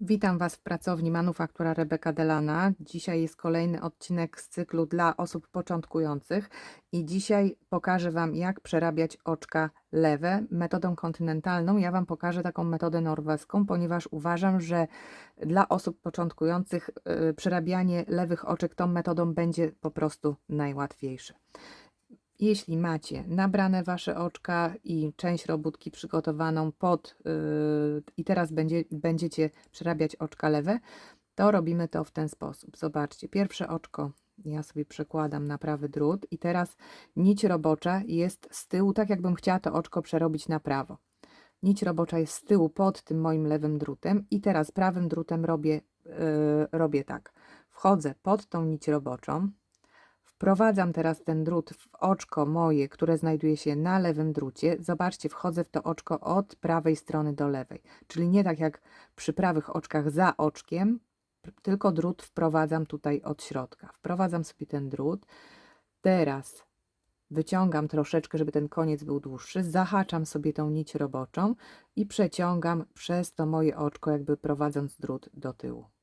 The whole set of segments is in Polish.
Witam Was w pracowni Manufaktura Rebeka Delana. Dzisiaj jest kolejny odcinek z cyklu dla osób początkujących i dzisiaj pokażę Wam, jak przerabiać oczka lewe metodą kontynentalną. Ja Wam pokażę taką metodę norweską, ponieważ uważam, że dla osób początkujących yy, przerabianie lewych oczek tą metodą będzie po prostu najłatwiejsze. Jeśli macie nabrane wasze oczka i część robótki przygotowaną pod yy, i teraz będzie, będziecie przerabiać oczka lewe, to robimy to w ten sposób. Zobaczcie, pierwsze oczko ja sobie przekładam na prawy drut i teraz nić robocza jest z tyłu, tak jakbym chciała to oczko przerobić na prawo. Nić robocza jest z tyłu pod tym moim lewym drutem i teraz prawym drutem robię, yy, robię tak. Wchodzę pod tą nić roboczą, Wprowadzam teraz ten drut w oczko moje, które znajduje się na lewym drucie. Zobaczcie, wchodzę w to oczko od prawej strony do lewej. Czyli nie tak jak przy prawych oczkach za oczkiem, tylko drut wprowadzam tutaj od środka. Wprowadzam sobie ten drut. Teraz wyciągam troszeczkę, żeby ten koniec był dłuższy. Zahaczam sobie tą nić roboczą i przeciągam przez to moje oczko, jakby prowadząc drut do tyłu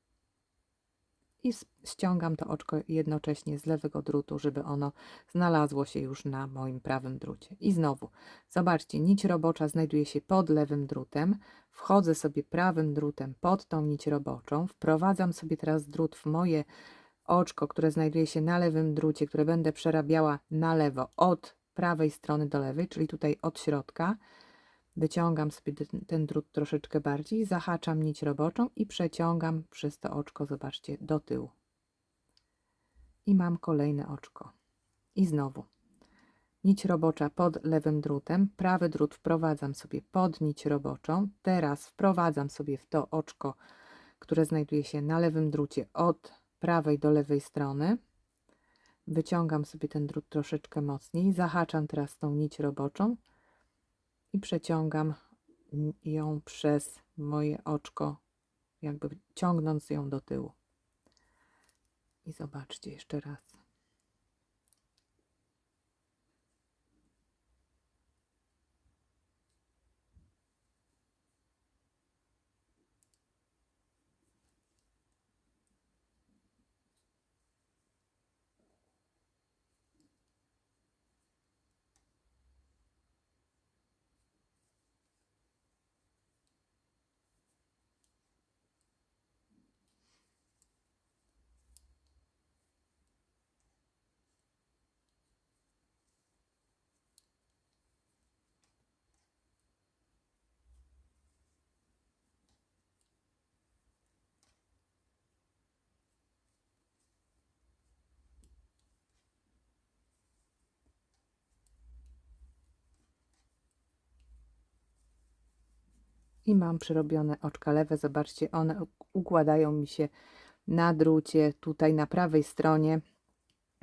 i ściągam to oczko jednocześnie z lewego drutu, żeby ono znalazło się już na moim prawym drucie. I znowu, zobaczcie, nić robocza znajduje się pod lewym drutem, wchodzę sobie prawym drutem pod tą nić roboczą, wprowadzam sobie teraz drut w moje oczko, które znajduje się na lewym drucie, które będę przerabiała na lewo od prawej strony do lewej, czyli tutaj od środka, Wyciągam sobie ten, drut troszeczkę bardziej, zahaczam nić roboczą i przeciągam przez to oczko, zobaczcie, do tyłu. I mam kolejne oczko. I znowu. Nić robocza pod lewym drutem, prawy drut wprowadzam sobie pod nić roboczą. Teraz wprowadzam sobie w to oczko, które znajduje się na lewym drucie od prawej do lewej strony. Wyciągam sobie ten drut troszeczkę mocniej, zahaczam teraz tą nić roboczą i przeciągam ją przez moje oczko, jakby ciągnąc ją do tyłu. I zobaczcie jeszcze raz. I mam przerobione oczka lewe. Zobaczcie, one układają mi się na drucie, tutaj na prawej stronie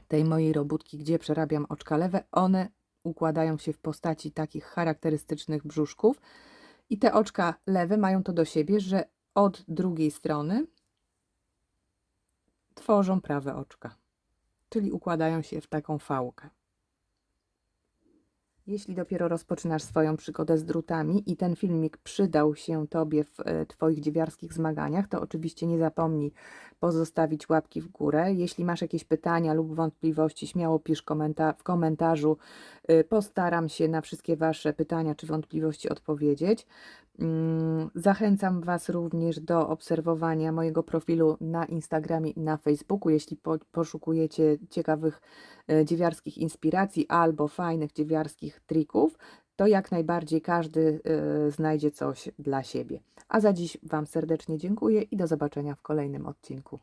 tej mojej robótki, gdzie przerabiam oczka lewe. One układają się w postaci takich charakterystycznych brzuszków. I te oczka lewe mają to do siebie, że od drugiej strony tworzą prawe oczka, czyli układają się w taką fałkę. Jeśli dopiero rozpoczynasz swoją przygodę z drutami i ten filmik przydał się Tobie w e, Twoich dziewiarskich zmaganiach, to oczywiście nie zapomnij pozostawić łapki w górę. Jeśli masz jakieś pytania lub wątpliwości, śmiało pisz komenta w komentarzu. E, postaram się na wszystkie Wasze pytania czy wątpliwości odpowiedzieć. Mm, zachęcam Was również do obserwowania mojego profilu na Instagramie i na Facebooku, jeśli po, poszukujecie ciekawych dziewiarskich inspiracji albo fajnych dziewiarskich trików, to jak najbardziej każdy e, znajdzie coś dla siebie. A za dziś Wam serdecznie dziękuję i do zobaczenia w kolejnym odcinku.